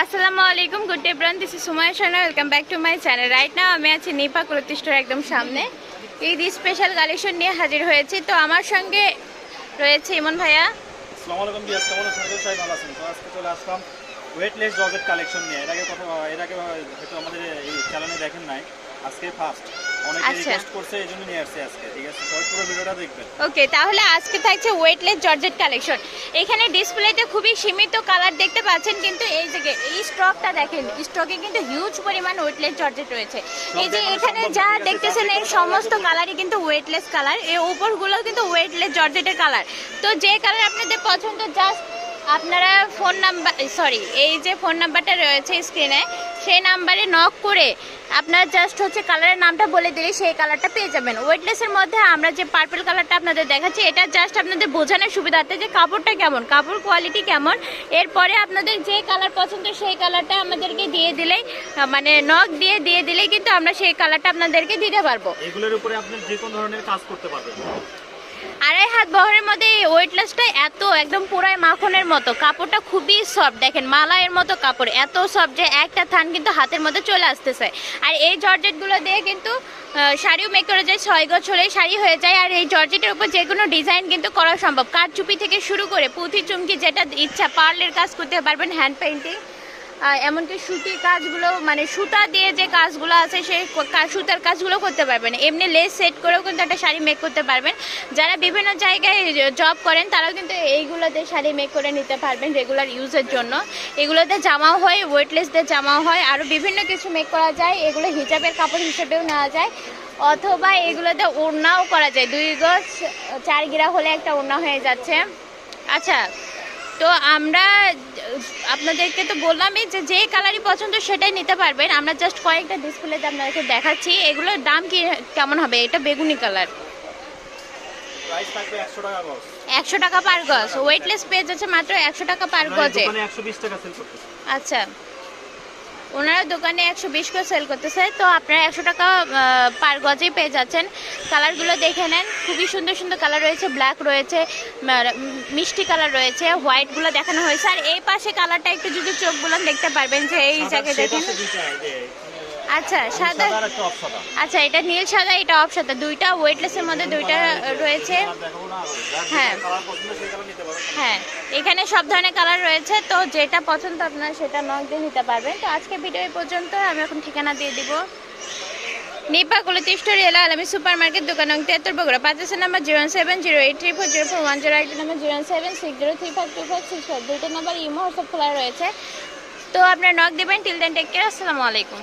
আসসালামু আলাইকুম good day bran this is Sumaya Shana welcome back to my channel right now আমি আছি নিপা প্রতিষ্ঠার একদম সামনে। ঈদ স্পেশাল কালেকশন নিয়ে হাজির হয়েছি, তো আমার সঙ্গে রয়েছে ইমন ভাইয়া। আসসালামু আলাইকুম ভালো আছেন তো আজকে চলে আসলাম ওয়েটলেস জর্জেট কালেকশন নিয়ে। এর আগে কথা এর আগে হয়তো আমাদের এই চ্যানেলে দেখেন নাই। আজকে ফার্স্ট আচ্ছা। ওকে তাহলে আজকে থাকছে ওয়েটলেস জর্জেট কালেকশন এখানে ডিসপ্লেতে খুবই সীমিত কালার দেখতে পাচ্ছেন কিন্তু এই যে এই স্টকটা দেখেন স্টকে কিন্তু হিউজ পরিমাণ ওয়েটলেস জর্জেট রয়েছে। এই যে এখানে যা না, দেখতেছেন এই সমস্ত কালারই কিন্তু ওয়েটলেস কালার এই উপরগুলো কিন্তু ওয়েটলেস জর্জেটের কালার তো যে কালার আপনাদের পছন্দ জাস্ট আপনারা ফোন নাম্বার সরি এই যে ফোন নাম্বারটা রয়েছে স্ক্রিনে সেই নাম্বারে নক করে আপনার জাস্ট হচ্ছে কালারের নামটা বলে দিলে সেই কালারটা পেয়ে যাবেন। ওয়েটলেসের মধ্যে আমরা যে পার্পল কালারটা আপনাদের দেখাচ্ছি, এটা জাস্ট আপনাদের বোঝানোর সুবিধার্থে যে কাপড়টা কেমন, কাপড় কোয়ালিটি কেমন। এরপরে আপনাদের যে কালার পছন্দ সেই কালারটা আমাদেরকে দিয়ে দিলেই মানে নক দিয়ে দিয়ে দিলেই কিন্তু আমরা সেই কালারটা আপনাদেরকে দিতে পারব। এগুলোর উপরে আপনি যে কোনো ধরনের কাজ করতে পারবেন। আড়াই হাত বহরের মধ্যে এই ওয়েটলেসটা এত একদম পুরাই মাখনের মতো। কাপড়টা খুবই সফট দেখেন মালায়ের মতো কাপড়, এত সফট যে একটা থান কিন্তু হাতের মধ্যে চলে আসতেছে। আর এই জর্জেটগুলো দিয়ে কিন্তু শাড়িও মেক করে যায়, ছয় হলেই শাড়ি হয়ে যায়। আর এই জর্জেটের উপর যে কোনো ডিজাইন কিন্তু করা সম্ভব। কাঠচুপি থেকে শুরু করে পুঁথি চুমকি যেটা ইচ্ছা, পার্লের কাজ করতে পারবেন হ্যান্ড পেইন্টিং আর এমনকি সুতির কাজগুলো মানে সুতা দিয়ে যে কাজগুলো আছে, সেই সুতার কাজগুলো করতে পারবেন। এমনি লেস সেট করেও কিন্তু একটা শাড়ি মেক করতে পারবেন। যারা বিভিন্ন জায়গায় জব করেন, তারাও কিন্তু এইগুলোতে শাড়ি মেক করে নিতে পারবেন রেগুলার ইউজের জন্য। এগুলোতে জামাও হয় ওয়েটলেসদের জামাও হয় আরও বিভিন্ন কিছু মেক করা যায়। এগুলো হিজাবের কাপড় হিসেবেও নেওয়া যায়। অথবা এগুলোতে ওড়নাও করা যায়। দুই গজ, চার গিরা হলে একটা ওড়না হয়ে যাচ্ছে। আচ্ছা তো আমরা আপনাদেরকে তো বললামই যে যে কালারই পছন্দ সেটাই নিতে পারবেন। আমরা জাস্ট কয়েকটা ডিসপ্লেতে আপনাদেরকে দেখাচ্ছি। এগুলোর দাম কি কেমন হবে? এটা বেগুনি কালার একশো টাকা পার গজ। ওয়েটলেস পেজ আছে মাত্র একশো টাকা পার গজে। আচ্ছা। ওনারা দোকানে একশো বিশ করে সেল করতেছে। তো আপনারা একশো টাকা পার গজেই পেয়ে যাচ্ছেন। কালারগুলো দেখে নেন। খুবই সুন্দর সুন্দর কালার রয়েছে। ব্ল্যাক রয়েছে মিষ্টি কালার রয়েছে হোয়াইটগুলো দেখানো হয়েছে। আর এই পাশে কালারটা একটু যদি চোখগুলো বুলান দেখতে পারবেন যে এই জায়গায় দেখেন। আচ্ছা সাদা। আচ্ছা এটা নীল সাদা এটা অফ সাদা দুইটা ওয়েটলেসের মধ্যে দুইটা রয়েছে। হ্যাঁ। হ্যাঁ এখানে সব ধরনের কালার রয়েছে তো যেটা পছন্দ আপনার সেটা নক দিয়ে নিতে পারবেন। তো আজকে ভিডিও পর্যন্ত আমি এখন ঠিকানা দিয়ে দিব। নিপা কুলতিষ্ঠ রেলা আলমী সুপার মার্কেট দোকান অঙ্ক তিয়াত্তর বগুড়া। পাঁচের number zero seven zero eight three four zero four one zero eight number zero seven six zero three five two five six five দুটো নাম্বার ইমো হোয়াটসঅ্যাপ খোলা রয়েছে। তো আপনার নক দেবেন টিল দেন টেক কেয়ার আসসালামু আলাইকুম।